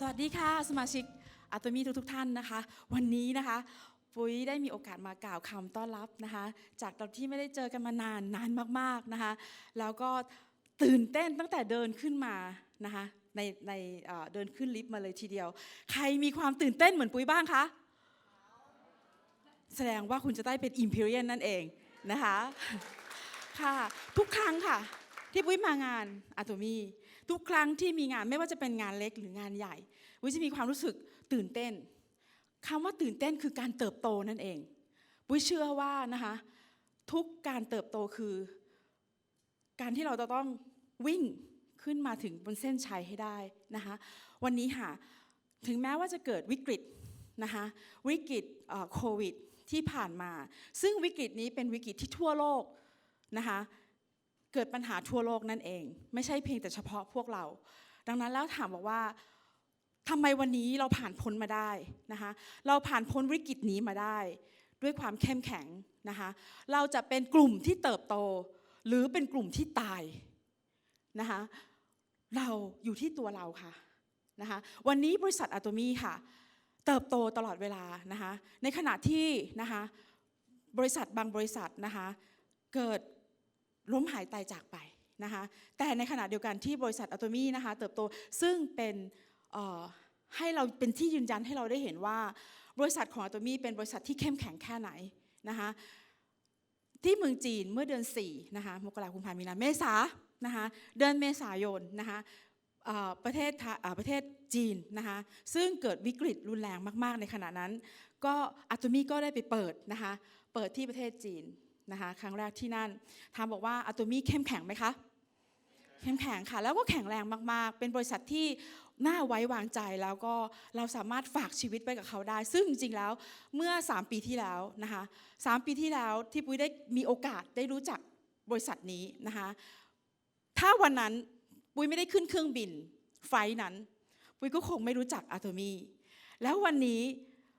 สวัสดีค่ะสมาชิกอัตมีทุกทท่านนะคะ วันนี้นะคะ ปุ้ยได้มีโอกาสมากล่าวคำต้อนรับนะคะ จากตอนที่ไม่ได้เจอกันมานานนานมากๆนะคะ แล้วก็ตื่นเต้นตั้งแต่เดินขึ้นมานะคะในในเดินขึ้นลิฟต์มาเลยทีเดียว ใครมีความตื่นเต้นเหมือนปุ้ยบ้างคะแสดงว่าคุณจะได้เป็นอิมพีเรียนนั่นเองนะคะค่ะทุกครั้งค่ะ ที่ปุ้ยมางานอะโตมี ทุกครั้งที่มีงานไม่ว่าจะเป็นงานเล็กหรืองานใหญ่ปุ้ยจะมีความรู้สึกตื่นเต้นคำว่าตื่นเต้นคือการเติบโตนั่นเองปุ้ยเชื่อว่านะคะทุกการเติบโตคือ การที่เราจะต้องวิ่งขึ้นมาถึงบนเส้นชัยให้ได้นะคะวันนี้ค่ะถึงแม้ว่าจะเกิดวิกฤตนะคะวิกฤตโควิดที่ผ่านมา ซึ่งวิกฤตนี้เป็นวิกฤตที่ทั่วโลกนะคะ เกิดปัญหาทั่วโลกนั่นเอง ไม่ใช่เพียงแต่เฉพาะพวกเรา ดังนั้นแล้วถามบอกว่าทำไมวันนี้เราผ่านพ้นมาได้นะคะเราผ่านพ้นวิกฤตนี้มาได้ ด้วยความเข้มแข็งนะคะเราจะเป็นกลุ่มที่เติบโต หรือเป็นกลุ่มที่ตายนะคะเราอยู่ที่ตัวเราค่ะนะคะวันนี้บริษัทอะโตมีค่ะ เติบโตตลอดเวลานะคะในขณะที่นะคะบริษัทบางบริษัทนะคะเกิด ล้มหายตายจากไปนะคะแต่ในขณะเดียวกันที่บริษัทอะโตมี่นะคะเติบโตซึ่งเป็นให้เราเป็นที่ยืนยันให้เราได้เห็นว่า บริษัทของอะโตมี่เป็นบริษัทที่เข้มแข็งแค่ไหนนะคะที่เมืองจีนเมื่อเดือน4นะคะมกราคมกุมภาพันมีนาเมษานะคะเดือนเมษายนนะคะประเทศประเทศจีนนะคะซึ่งเกิดวิกฤตรุนแรงมาก ๆ ในขณะนั้น ก็อัตมีก็ได้ไปเปิดนะคะเปิดที่ประเทศจีน นะคะครั้งแรกที่นั่นถามบอกว่าอัตมีเข้มแข็งไหมคะเข้มแข็งค่ะแล้วก็แข็งแรงมากๆ เป็นบริษัทที่น่าไว้วางใจแล้วก็เราสามารถฝากชีวิตไปกับเขาได้ ซึ่งจริงๆแล้วเมื่อ 3 ปีที่แล้วนะคะสามปีที่แล้วที่ปุ้ยได้มีโอกาสได้รู้จักบริษัทนี้นะคะถ้าวันนั้นปุ้ยไม่ได้ขึ้นเครื่องบินไฟนั้น ปุ้ยก็คงไม่รู้จักอะโตมีแล้ววันนี้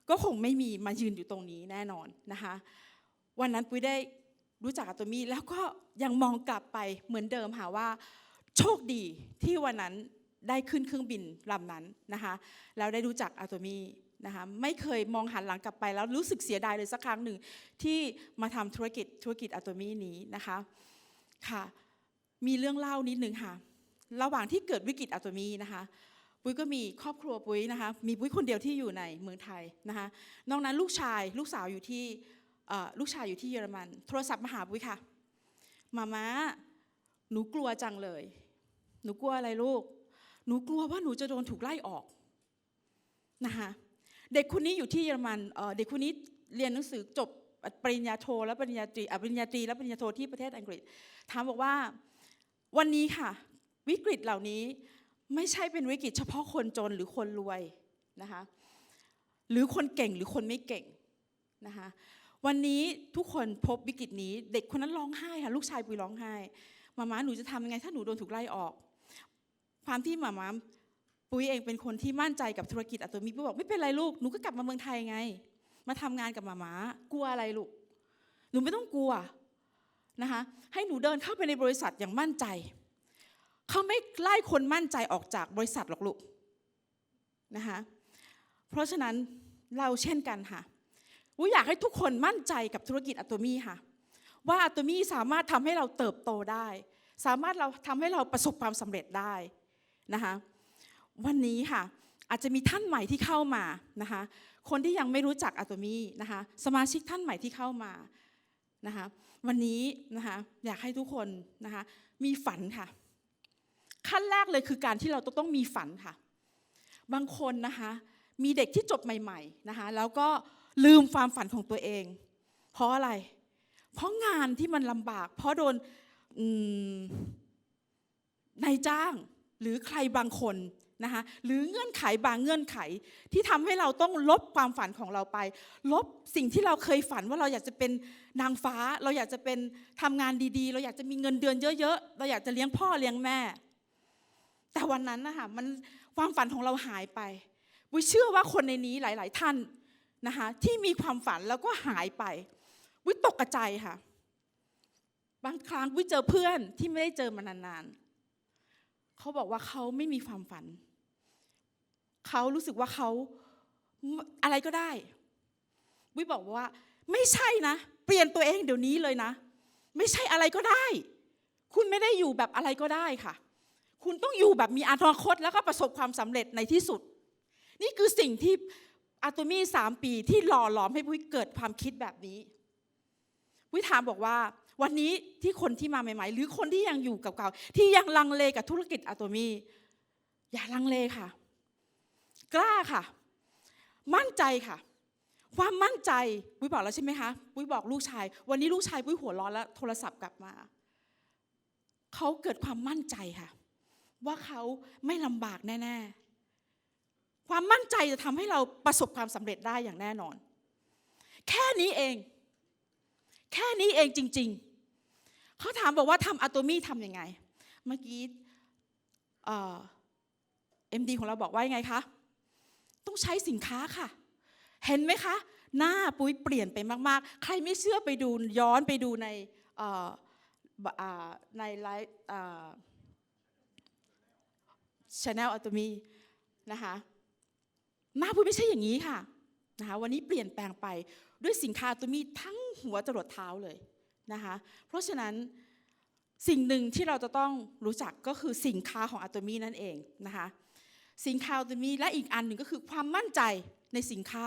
ก็คงไม่มีมายืนอยู่ตรงนี้แน่นอนนะคะวันนั้นปุ้ยได้ รู้จักอะโตมีแล้วก็ยังมองกลับไปเหมือนเดิมค่ะว่า โชคดีที่วันนั้นได้ขึ้นเครื่องบินลำนั้นนะคะแล้วได้รู้จักอะโตมีนะคะไม่เคยมองหันหลังกลับไปแล้วรู้สึกเสียดายเลยสักครั้งหนึ่งที่มาทำธุรกิจธุรกิจอะโตมีนี้นะคะค่ะมีเรื่องเล่านิดนึงค่ะระหว่างที่เกิดวิกฤตอะโตมีนะคะปุ้ยก็มีครอบครัวปุ้ยนะคะมีปุ้ยคนเดียวที่อยู่ในเมืองไทยนะคะนอกนั้นลูกชายลูกสาวอยู่ที่ ลูกชายอยู่ที่เยอรมัน โทรศัพท์มาหาปุ้ยค่ะ มาม่าหนูกลัวจังเลย หนูกลัวอะไรลูก หนูกลัวว่าหนูจะโดนถูกไล่ออกนะคะเด็กคนนี้อยู่ที่เยอรมันเด็กคนนี้เรียนหนังสือจบปริญญาโทและปริญญาตรีปริญญาตรีและปริญญาโทที่ประเทศอังกฤษ ถามบอกว่าวันนี้ค่ะ วิกฤตเหล่านี้ไม่ใช่เป็นวิกฤตเฉพาะคนจนหรือคนรวยนะคะหรือคนเก่งหรือคนไม่เก่งนะคะ วันนี้ทุกคนพบวิกฤตนี้ เด็กคนนั้นร้องไห้ค่ะลูกชายปุยร้องไห้มาม่าหนูจะทำยังไง ถ้าหนูโดนถูกไล่ออก ความที่หมาม่าปุยเองเป็นคนที่มั่นใจกับธุรกิจอัตโนมีปุยบอกไม่เป็นไรลูกหนูก็กลับมาเมืองไทยไง มาทำงานกับหมาม่ากลัวอะไรลูกหนูไม่ต้องกลัวนะคะให้หนูเดินเข้าไปในบริษัทอย่างมั่นใจเขาไม่ไล่คนมั่นใจออกจากบริษัทหรอกลูกนะคะเพราะฉะนั้นเราเช่นกันค่ะ วุ้ยอยากให้ทุกคนมั่นใจกับธุรกิจอัตโตมี่ค่ะ ว่าอัตโตมี่สามารถทำให้เราเติบโตได้ สามารถเราทำให้เราประสบความสำเร็จได้นะคะวันนี้ค่ะอาจจะมีท่านใหม่ที่เข้ามานะคะคนที่ยังไม่รู้จักอัตโตมี่นะคะสมาชิกท่านใหม่ที่เข้ามานะคะวันนี้นะคะอยากให้ทุกคนนะคะมีฝันค่ะ ขั้นแรกเลยคือการที่เราต้องต้องมีฝันค่ะ บางคนนะคะมีเด็กที่จบใหม่ ๆนะคะ แล้วก็ ลืมความฝันของตัวเอง เพราะอะไร เพราะงานที่มันลำบาก เพราะโดนนายจ้างหรือใครบางคนนะคะหรือเงื่อนไขบางเงื่อนไขที่ทำให้เราต้องลบความฝันของเราไป ลบสิ่งที่เราเคยฝันว่าเราอยากจะเป็นนางฟ้า เราอยากจะเป็นทำงานดีๆ เราอยากจะมีเงินเดือนเยอะๆ เราอยากจะเลี้ยงพ่อเลี้ยงแม่ แต่วันนั้นนะคะมันความฝันของเราหายไปวิเชื่อว่าคนในนี้หลาย ๆ ท่าน นะคะที่มีความฝันแล้วก็หายไป วิตกกระใจค่ะ บางครั้งวิเจอเพื่อนที่ไม่ได้เจอมานานๆเขาบอกว่าเขาไม่มีความฝัน เขารู้สึกว่าเขาอะไรก็ได้ วิบอกว่า ไม่ใช่นะ เปลี่ยนตัวเองเดี๋ยวนี้เลยนะ ไม่ใช่อะไรก็ได้ คุณไม่ได้อยู่แบบอะไรก็ได้ค่ะ คุณต้องอยู่แบบมีอนาคตแล้วก็ประสบความสำเร็จในที่สุด นี่คือสิ่งที่ อาโตมี่สามปีที่หล่อหลอมให้วิเกิดความคิดแบบนี้วิถามบอกว่า วันนี้ที่คนที่มาใหม่ ๆ หรือคนที่ยังอยู่เก่าๆที่ยังลังเลกับธุรกิจอะโตมี่อย่าลังเลค่ะ กล้าค่ะ มั่นใจค่ะ ความมั่นใจปุ้ยบอกแล้วใช่ไหมคะปุ้ยบอกลูกชาย วันนี้ลูกชายปุ้ยหัวร้อนแล้วโทรศัพท์กลับมาเขาเกิดความมั่นใจค่ะ ว่าเขาไม่ลำบากแน่ ๆ ความมั่นใจจะทำให้เราประสบความสำเร็จได้อย่างแน่นอน แค่นี้เอง แค่นี้เองจริง ๆ เขาถามบอกว่าทำอะโตมี่ทำยังไง เมื่อกี้เอ็มดีของเราบอกว่ายังไงคะ ต้องใช้สินค้าค่ะ เห็นไหมคะ หน้าปุ้ยเปลี่ยนไปมากๆ ใครไม่เชื่อไปดูย้อนไปดูในในไลฟ์ชาแนลอะโตมี่นะคะ หน้าปุ้ยไม่ใช่อย่างนี้ค่ะนะคะวันนี้เปลี่ยนแปลงไปด้วยสินค้าอะโตมีทั้งหัวจรดเท้าเลยนะคะเพราะฉะนั้นสิ่งหนึ่งที่เราจะต้องรู้จักก็คือสินค้าของอะโตมีนั่นเองนะคะสินค้าอะโตมีและอีกอันหนึ่งก็คือความมั่นใจในสินค้า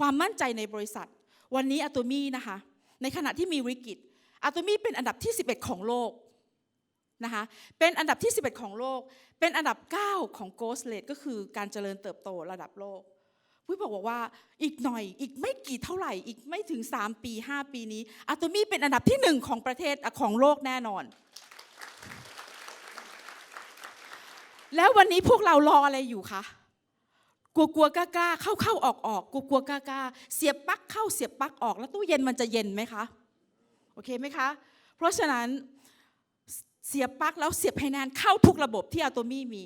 ความมั่นใจในบริษัท วันนี้อะโตมีนะคะในขณะที่มีวิกฤตอะโตมีเป็นอันดับที่ 11 ของโลกนะคะเป็นอันดับที่ 11 ของโลก เป็นอันดับ 9 ของ Growth Rate ก็คือการเจริญเติบโตระดับโลก พุ้ยบอกว่าอีกหน่อยอีกไม่กี่เท่าไหร่ อีกไม่ถึง 3 ปี 5 ปีนี้อะโตมีเป็นอันดับที่1ของประเทศของโลกแน่นอน แล้ววันนี้พวกเรารออะไรอยู่คะกลัวกลัวกล้ากล้าเข้าเข้าออกออกกลัวกลัวกล้ากล้าเสียบปลั๊กเข้าเสียบปลั๊กออก แล้วตู้เย็นมันจะเย็นไหมคะโอเคไหมคะ เพราะฉะนั้นเสียบปลั๊กแล้วเสียบให้แนนเข้าทุกระบบที่อะโตมี่มี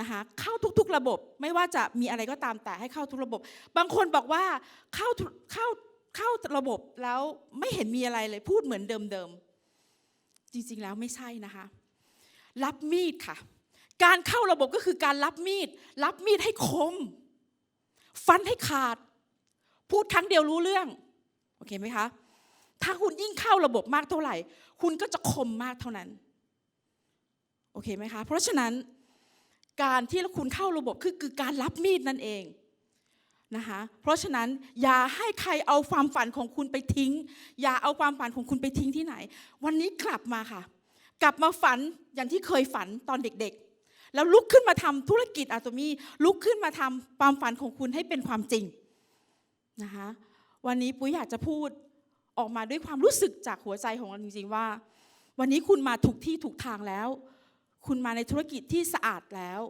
นะคะเข้าทุกๆระบบไม่ว่าจะมีอะไรก็ตามแต่ให้เข้าทุกระบบ บางคนบอกว่าเข้าเข้าเข้าระบบแล้วไม่เห็นมีอะไรเลยพูดเหมือนเดิมๆจริงๆแล้วไม่ใช่นะคะ รับมีดค่ะ การเข้าระบบก็คือการรับมีด รับมีดให้คม ฟันให้ขาด พูดครั้งเดียวรู้เรื่องโอเคไหมคะถ้าคุณยิ่งเข้าระบบมากเท่าไหร่ คุณก็จะคมมากเท่านั้นโอเคไหมคะเพราะฉะนั้น การที่คุณเข้าระบบคือคือการรับมีดนั่นเองนะคะเพราะฉะนั้นอย่าให้ใครเอาความฝันของคุณไปทิ้ง อย่าเอาความฝันของคุณไปทิ้งที่ไหน วันนี้กลับมาค่ะ กลับมาฝันอย่างที่เคยฝันตอนเด็กๆ แล้วลุกขึ้นมาทำธุรกิจอะโตมีลุกขึ้นมาทำความฝันของคุณให้เป็นความจริงนะคะวันนี้ปุ้ยอยากจะพูดออกมาด้วยความรู้สึกจากหัวใจของเราจริงๆว่า วันนี้คุณมาถูกที่ถูกทางแล้ว คุณมาในธุรกิจที่สะอาดแล้ว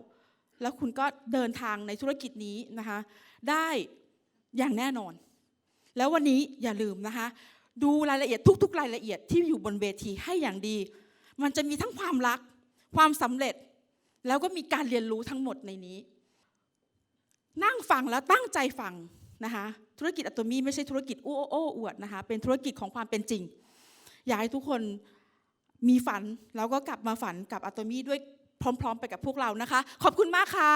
แล้วคุณก็เดินทางในธุรกิจนี้นะคะ ได้อย่างแน่นอน แล้ววันนี้อย่าลืมนะคะ ดูรายละเอียดทุก ๆ รายละเอียดที่อยู่บนเวทีให้อย่างดี มันจะมีทั้งความรัก ความสำเร็จ แล้วก็มีการเรียนรู้ทั้งหมดในนี้ นั่งฟังแล้วตั้งใจฟังนะคะธุรกิจอะโตมีไม่ใช่ธุรกิจอู้โอ้อวดนะคะเป็นธุรกิจของความเป็นจริง อยากให้ทุกคน มีฝันแล้วก็กลับมาฝันกับอะโตมีด้วยพร้อม ๆ ไปกับพวกเรานะคะ ขอบคุณมากค่ะ